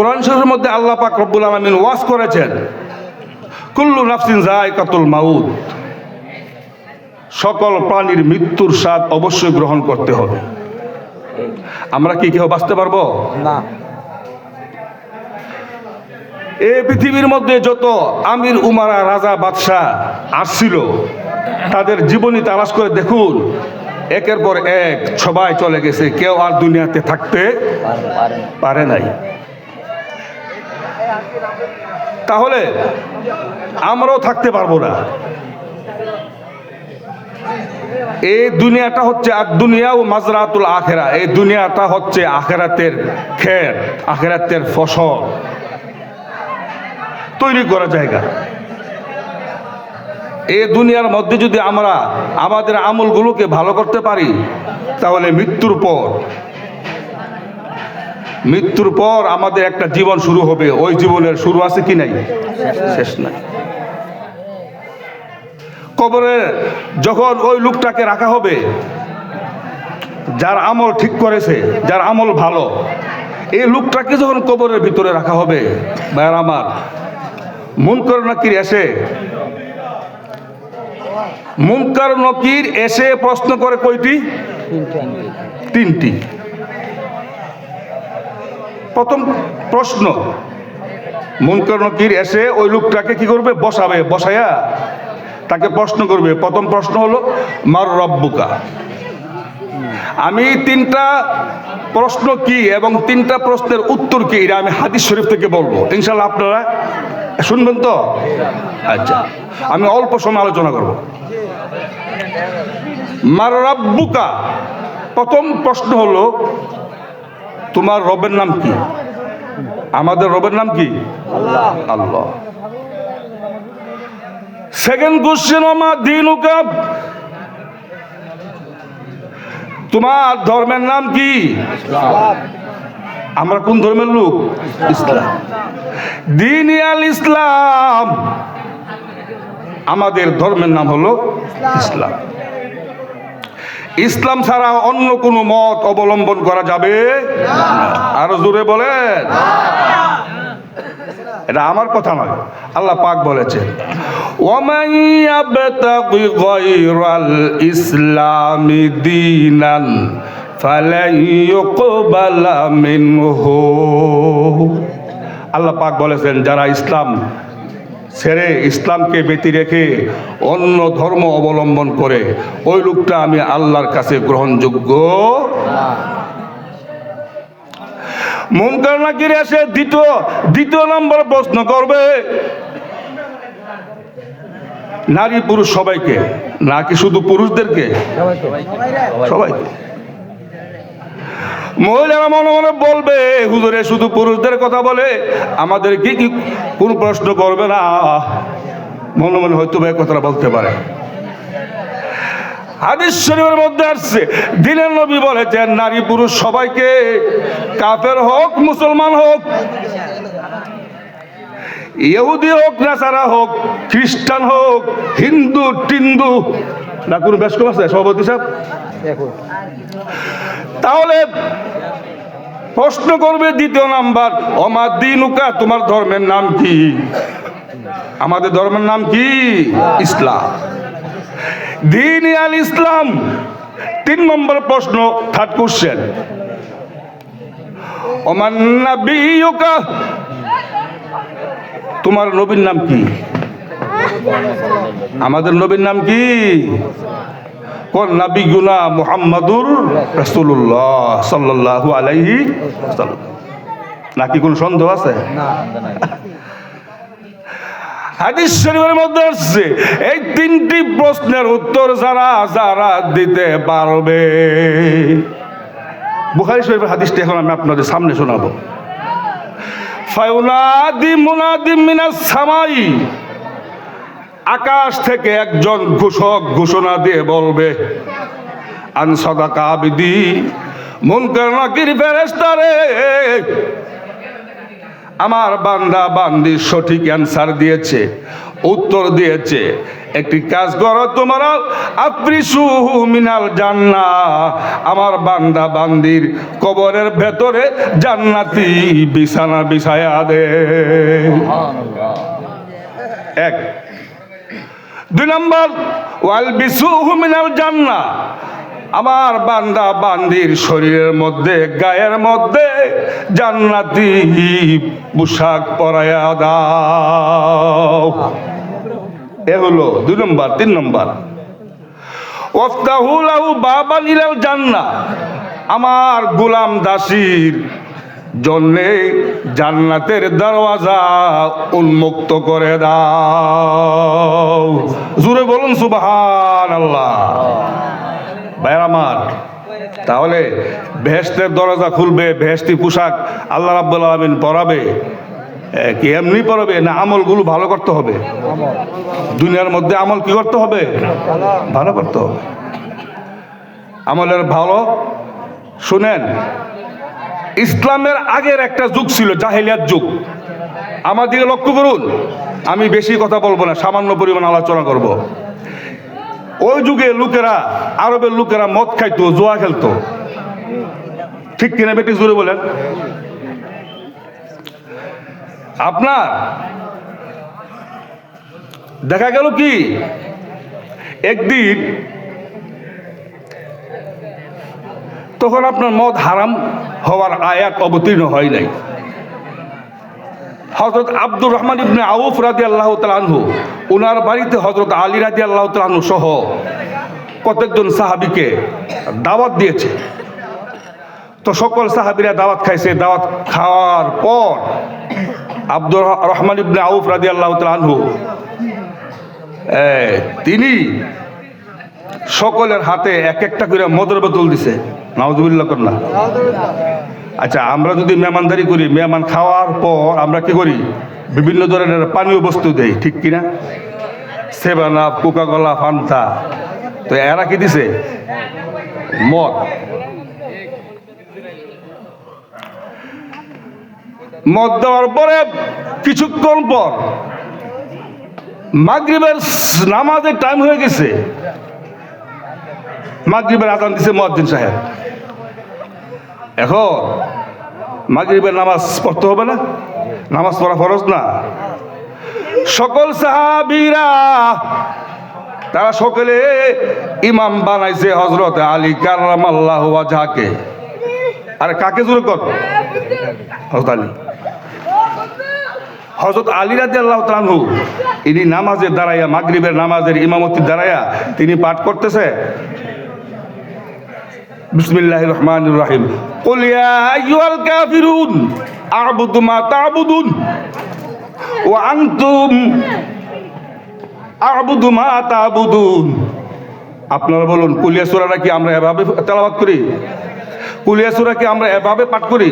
কোরআন শরীফের মধ্যে আল্লাহ পাক রব্বুল আলমিন ওয়াজ করেছেন কুল্লু নাফসিন যায় কাতুল মাউদ সকল প্রাণীর মৃত্যুর স্বাদ অবশ্যই গ্রহণ করতে হবে। আমরা কি কেউ বাঁচতে পারব? না। এই পৃথিবীর মধ্যে যত আমির উমারা রাজা বাদশাহ আসছিল তাদের জীবনী তালাশ করে দেখুন একের পর এক সবাই চলে গেছে কেউ আর দুনিয়াতে থাকতে পারে নাই। তাহলে আমরাও থাকতে পারব না। এই দুনিয়াটা হচ্ছে আর দুনিয়া ও মাজরাতুল আখেরা। এই দুনিয়াটা হচ্ছে আখেরাতের খের, আখেরাতের ফসল। তৈরি করা জায়গা। এই দুনিয়ার মধ্যে যদি আমরা আমাদের আমলগুলোকে ভালো করতে পারি, তাহলে মৃত্যুর পর মৃত্যুর পর আমাদের একটা জীবন শুরু হবে। ওই জীবনের শুরু আছে কি নাই? শেষ নাই। কবরে যখন ওই লোকটাকে রাখা হবে, যার আমল ঠিক করেছে, যার আমল ভালো, এই লোকটাকে যখন কবরের ভিতরে রাখা হবে, ভাইয়ার আমার, মুনকর নাকির এসে, মুনকার নকির এসে প্রশ্ন করে কয়টি? তিনটি। প্রথম প্রশ্ন, মুনকার নকির এসে ওই লোকটাকে কি করবে? বসাবে, বসায়া তাকে প্রশ্ন করবে। প্রথম প্রশ্ন হলো, মার রব্বুকা। আমি তিনটা প্রশ্ন কি এবং তিনটা প্রশ্নের উত্তর কি, এটা আমি হাদিস শরীফ থেকে বলব। ইনশাল্লাহ আপনারা শুনবেন তো? আচ্ছা আমি অল্প সময় আলোচনা করব। মার রব্বুকা, প্রথম প্রশ্ন হলো তোমার রবের নাম কি? আমাদের রবের নাম কি? আল্লাহ। সেকেন্ড কোশ্চেন আমার দিন তোমার ধর্মের নাম কি? আমরা কোন ধর্মের লোক? ইসলাম। দিন আল ইসলাম। আমাদের ধর্মের নাম হলো ইসলাম। ইসলাম ছাড়া অন্য কোনো মত অবলম্বন করা যাবে আরও জোরে বলেন। এটা আমার কথা নয়, আল্লাহ পাক বলেছেন। আল্লাহ পাক বলেছেন, যারা ইসলাম ছেড়ে ইসলামকে ব্যতি রেখে অন্য ধর্ম অবলম্বন করে ওই লোকটা আমি আল্লাহর কাছে গ্রহণযোগ্য মুনকার নাকির এসে দ্বিতীয় দ্বিতীয় নম্বর প্রশ্ন করবে, নারী পুরুষ সবাইকে, নাকি শুধু পুরুষদেরকে? সবাইকে। মহিলারা মনে মনে বলবে, হুজুরে শুধু পুরুষদের কথা বলে, আমাদের কি কি, কোন প্রশ্ন করবে না? মনে মনে হয়তো ভাই কথাটা বলতে পারে। হাদিস শরীফের মধ্যে আসছে, দিনের নবী বলেছেন নারী পুরুষ সবাইকে কাফের হোক, মুসলমান হোক, ইহুদি হোক, নাসারা হোক, খ্রিস্টান হোক, হিন্দু, টিন্দু, না কোনো কম আছে? সভাপতি সাহেব? তাহলে প্রশ্ন করবে দ্বিতীয় নাম্বার অমার দিনুকা, তোমার ধর্মের নাম কি? আমাদের ধর্মের নাম কি? ইসলাম। দিন আল ইসলাম। তিন নম্বর প্রশ্ন থার্ড কোশ্চেন ওমান নাবিয়ুকা, তোমার নবীর নাম কি? আমাদের নবীর নাম কি? কোন নাবি গুনা মুহাম্মাদুর রাসূলুল্লাহ সাল্লাল্লাহু আলাইহি নাকি কোন সন্দেহ আছে? হাদিস শরীফের মধ্যে আসছে এই তিনটি প্রশ্নের উত্তর যারা যারা দিতে পারবে। বুখারী শরীফের হাদিসটা এখন আমি আপনাদের সামনে শোনাবো। ফায়ুনাদি মুনাদি মিনাস সামাই আকাশ থেকে একজন ঘোষক ঘোষণা দিয়ে বলবে আনসদা কাবিদি মুনকার নাকির ফেরেস্তারে আমার বান্দা বান্দি সঠিক অ্যান্সার দিয়েছে উত্তর দিয়েছে একটি কাজ করো তোমরা আপ্রিসু মিনাল জান্না। আমার বান্দা বান্দির কবরের ভেতরে জান্নাতি বিছানা বিছায়া দে। এক দুই নম্বর, ওয়াল বিসুহু মিনাল জান্না আমার বান্দা বান্দির শরীরের মধ্যে, গায়ের মধ্যে জান্নাতি পোশাক পরায়া দাও। এ হলো দুই নম্বর, তিন নম্বর। ওয়াফতাহু লাহু বাবান ইলাল জান্নাহ। আমার গোলাম দাসীর জন্যে জান্নাতের দরওয়াজা উন্মুক্ত করে দাও। জুড়ে বলুন সুবহান আল্লাহ ভাইয়ের তাহলে ভেস্তের দরজা খুলবে, ভেস্তি পোশাক আল্লাহ রাব্বুল আলামিন পরাবে। কি এমনি পরাবে? না, আমলগুলো ভালো করতে হবে? দুনিয়ার মধ্যে আমল কি করতে হবে? ভালো করতে হবে। আমলের ভালো, শুনেন ইসলামের আগের একটা যুগ ছিল, জাহেলিয়াত যুগ। আমার দিকে লক্ষ্য করুন, আমি বেশি কথা বলব না, সামান্য পরিমাণ আলোচনা করব। ওই যুগে লোকেরা, আরবের লোকেরা মদ খাইতো, জোয়া খেলতো। ঠিক কিনা বেটি জুড়ে বলেন। আপনার, দেখা গেল কি? একদিন তখন আপনার মদ হারাম হওয়ার আয়াত অবতীর্ণ হয় নাই। হজরত আব্দুর রহমান ইবনে আউফ রাজি আল্লাহ তালানহু ওনার বাড়িতে হজরত আলী রাজি আল্লাহ তালানহু সহ কতকজন সাহাবিকে দাওয়াত দিয়েছে। তো সকল সাহাবিরা দাওয়াত খাইছে। দাওয়াত খাওয়ার পর আব্দুর রহমান ইবনে আউফ রাজি আল্লাহ তালানহু তিনি সকলের হাতে এক একটা করে মদের বোতল দিছে। নাউজুবিল্লাহ কন্যা আচ্ছা আমরা যদি মেহমানদারি করি, মেহমান খাওয়ার পর আমরা কি করি? বিভিন্ন ধরনের পানীয় বস্তু দেই, ঠিক কিনা? Seven Up Coca Cola Fanta. তো এরা কি দিছে? মদ। মদ দেওয়ার পরে কিছুক্ষণ পর মাগরিবের নামাজের টাইম হয়ে গেছে। মাগরিবের আজান দিছে মহাদ্দিন সাহেব। এখন মাগরিবের নামাজ পড়তে হবে না? নামাজ পড়া ফরজ না? সকল সাহাবীরা, তারা সকলে ইমাম বানাইছে হজরত আলী কারাম আল্লাহ ওয়াজহাকে। আরে কাকে জোরে কর? হজরত আলী। হজরত আলী রাজি আল্লাহ তালু ইনি নামাজের দাঁড়াইয়া, মাগরিবের নামাজের ইমামতির দাঁড়াইয়া তিনি পাঠ করতেছে। বিসমিল্লাহ রহমান রাহিম কলিয়া ইউয়াল কাফিরুন, আবুদু মা তাবুদুন ও আনতুম আবুদু মা তাবুদুন। আপনারা বলুন কুলিয়া সুরাটা কি আমরা এভাবে তেলাবাদ করি? কুলিয়াসুরা কি আমরা এভাবে পাঠ করি?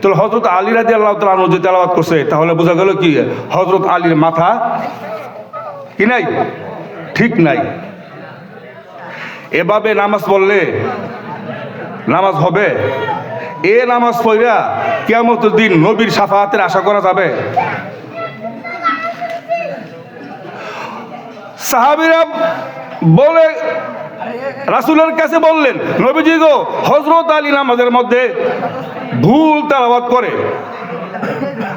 তাহলে হজরত আলী রাজি আল্লাহ তালু যে তেলাবাদ করছে, তাহলে বোঝা গেল কি? হজরত আলীর মাথা কি নাই? ঠিক নাই। এভাবে নামাজ পড়লে নামাজ হবে। এ নামাজ পড়া কেমন দিন নবীর সাফাহাতের আশা করা যাবে। সাহাবিরা বলে, রাসুলের কাছে বললেন, নবীজি গো হজরত আলী নামাজের মধ্যে ভুল তালাবাদ করে।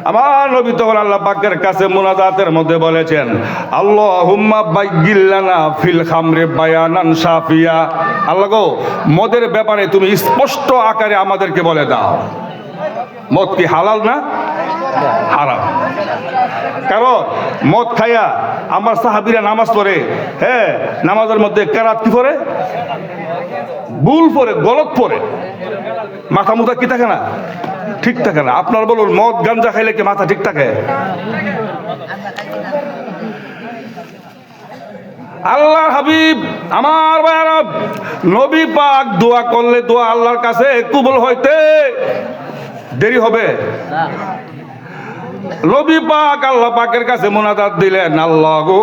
আমার নবী তখন আল্লাহ পাকের কাছে মোনাজাতের মধ্যে বলেছেন আল্লাহ হুম্মা বাইগিল্লানা ফিল খামরে বায়ানান সাফিয়া আল্লাহ গো, মদের ব্যাপারে তুমি স্পষ্ট আকারে আমাদেরকে বলে দাও। মদ কি হালাল না? হারাম। কারণ মদ খাইয়া আমার সাহাবিরা নামাজ পড়ে হ্যাঁ নামাজের মধ্যে কেরাত কি পড়ে? ভুল পড়ে, গলত পড়ে। মাথা মুথা কি থাকে না? ঠিক থাকে না। আপনার বলুন, মদ, গাঞ্জা খাইলে কি মাথা ঠিক থাকে? আল্লাহ হাবিব, আমার ভাইয়ারা নবী পাক দোয়া করলে দোয়া আল্লাহর কাছে কবুল হইতে দেরি হবে। না নবী পাক আল্লাহ পাকের কাছে মোনাজাত দিলেন আল্লাহ গো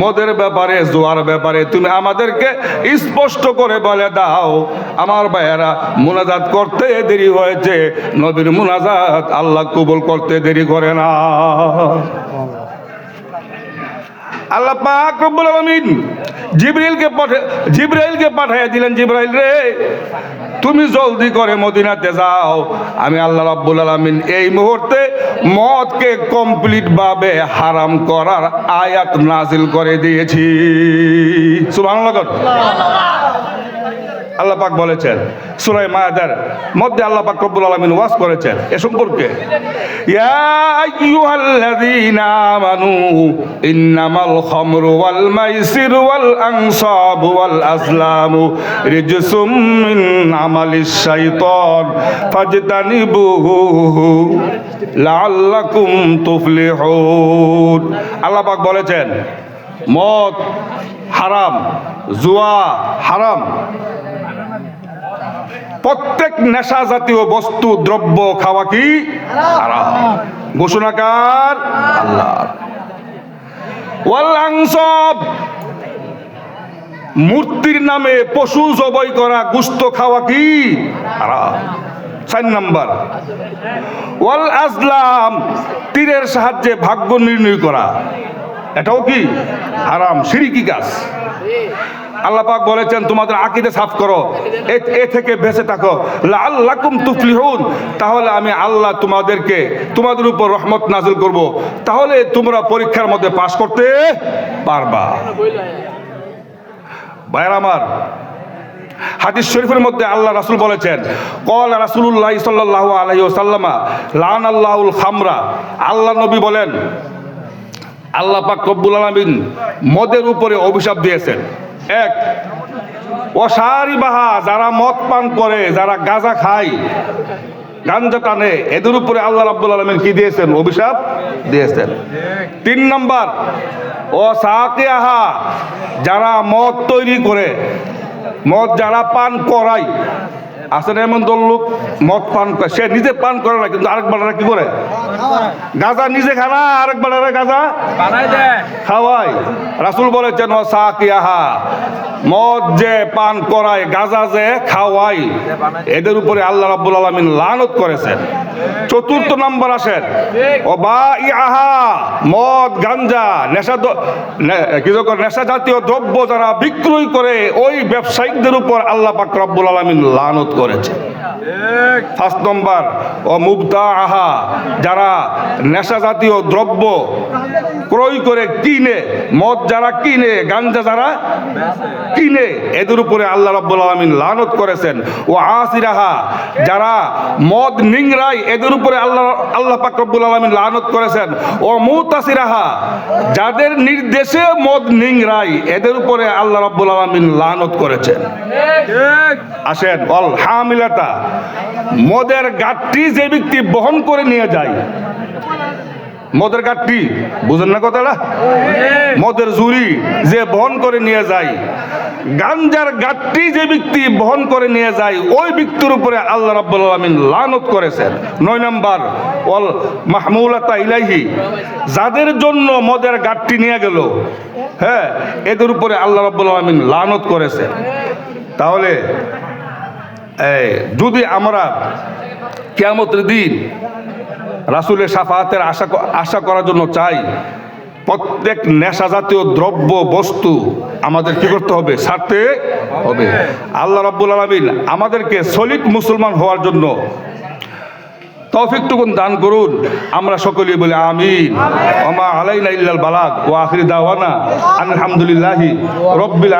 মদের ব্যাপারে, জোয়ার ব্যাপারে তুমি আমাদেরকে স্পষ্ট করে বলে দাও। আমার ভাইয়েরা, মোনাজাত করতে দেরি হয়েছে। নবীর মোনাজাত আল্লাহ কবুল করতে দেরি করে না। আল্লাহ পাক রব্বুল আলমিন জিব্রাইলকে পাঠে, জিব্রাইলকে পাঠাইয়া দিলেন, জিবরাইল রে, তুমি জলদি করে মদিনাতে যাও। আমি আল্লাহ রাব্বুল আলমিন এই মুহূর্তে মদকে কমপ্লিটভাবে হারাম করার আয়াত নাজিল করে দিয়েছি। সুবহানাল্লাহ। আল্লাহ পাক বলেছেন সুরাই মায়াদার মধ্যে আল্লাহ পাক রব্বুল আলামিন ওয়াজ করেছেন, এ সম্পর্কে। ইয়া আইয়ুহাল্লাযীনা আমানু, ইন্নামাল খামরু ওয়াল মাইসির ওয়াল আনসাবু ওয়াল আজলামু রিজসুম মিন আমালিশ শাইতান ফাজতানিবুহু লাআল্লাকুম তুফলিহুন। আল্লাহ পাক বলেছেন, মদ হারাম, জুয়া হারাম প্রত্যেক নেশা জাতীয় বস্তু, দ্রব্য খাওয়া কি? ঘোষণাকার আল্লাহ মূর্তির নামে পশু জবই করা, গুস্ত খাওয়া কি? চার নাম্বার। ওয়াল আজলাম, তীরের সাহায্যে ভাগ্য নির্ণয় করা। এটাও কি? হারাম। সিরিকি কাজ আল্লাহ পাক বলেছেন, তোমাদের আকিদে সাফ করো। এ- থেকে বেঁচে থাকো। আল্লাকুম তুফলিহুন। তাহলে আমি আল্লাহ তোমাদেরকে, তোমাদের উপর রহমত নাজিল করব। তাহলে তোমরা পরীক্ষার মধ্যে পাশ করতে পারবা। ভাইয়ের আমার, হাদিস শরীফের মধ্যে আল্লাহ রাসুল বলেছেন কল রাসুল্লাহ সাল্লাল্লাহু আলাইহি ওয়াসাল্লামা লান আল্লাহুল খামরা। আল্লাহ নবী বলেন, আল্লাহ পাক রব্বুল আলামিন মদের উপরে অভিশাপ দিয়েছেন। এক, অসারি বাহা যারা মদ পান করে, যারা গাঁজা খায়, গাঞ্জা টানে, এদের উপরে আল্লাহ রাব্বুল আলামিন কি দিয়েছেন? অভিশাপ দিয়েছেন। তিন নম্বর ও আহা যারা মদ তৈরি করে, মদ যারা পান করায় আসলে এমন দল লোক মদ পান করে? সে নিজে পান করে না, কিন্তু আরেকবার কি করে? গাজা নিজে খানা আরেকবার গাজা। খাওয়াই রাসুল বলেছেন ও সাকিয়াহা মদ যে পান করায় গাজা যে খাওয়াই এদের উপরে আল্লাহ রাব্বুল আলামিন লানত করেছেন। চতুর্থ নম্বর আসেন। ও বা আহা মদ গাঞ্জা নেশা দ- কি নেশা জাতীয় দ্রব্য যারা বিক্রয় করে ওই ব্যবসায়িকদের উপর আল্লাহ পাক রব্বুল আলামিন লানত করেছে ফার্স্ট নম্বর ও মুবদা আহা যারা নেশা জাতীয় দ্রব্য ক্রয় করে কিনে, মদ যারা কিনে, গাঞ্জা যারা কিনে, এদের উপরে আল্লাহ রাব্বুল আলামিন লানত করেছেন। ও আসিরাহা যারা মদ নিংরাই এদের উপরে আল্লাহ আল্লাহ পাক রব্বুল আলামিন লানত করেছেন। ও মুতাসিরাহা, যাদের নির্দেশে মদ নিংরাই এদের উপরে আল্লাহ রাব্বুল আলামিন লানত করেছেন। আসেন, অল হামিলাতা, মদের গাঠটি যে ব্যক্তি বহন করে নিয়ে যায় মদের গাঠটি বুঝেন না কথাটা? মদের জুরি যে বহন করে নিয়ে যায়, গাঞ্জার গাঠটি যে ব্যক্তি বহন করে নিয়ে যায়, ওই ব্যক্তির উপরে আল্লাহ রাব্বুল আলামিন লানত করেছেন। নয় নাম্বার অল মাহমুলাতা ইলাইহি, যাদের জন্য মদের গাঠটি নিয়ে গেল হ্যাঁ এদের উপরে আল্লাহ রাব্বুল আলামিন লানত করেছেন। তাহলে যদি আমরা কেয়ামতের দিন রাসুলের সাফাহাতের আশা আশা করার জন্য চাই। প্রত্যেক নেশা জাতীয় দ্রব্য, বস্তু আমাদের কি করতে হবে? ছাড়তে হবে। আল্লাহ রাব্বুল আলামিন আমাদেরকে সলিড মুসলমান হওয়ার জন্য তৌফিকটুকুন দান করুন। আমরা সকলেই বলি আমিন। ওমা আলাইনা ইল্লাল বালাগ। ওয়া আখিরি দাওয়ানা। আলহামদুলিল্লাহি রব্বিল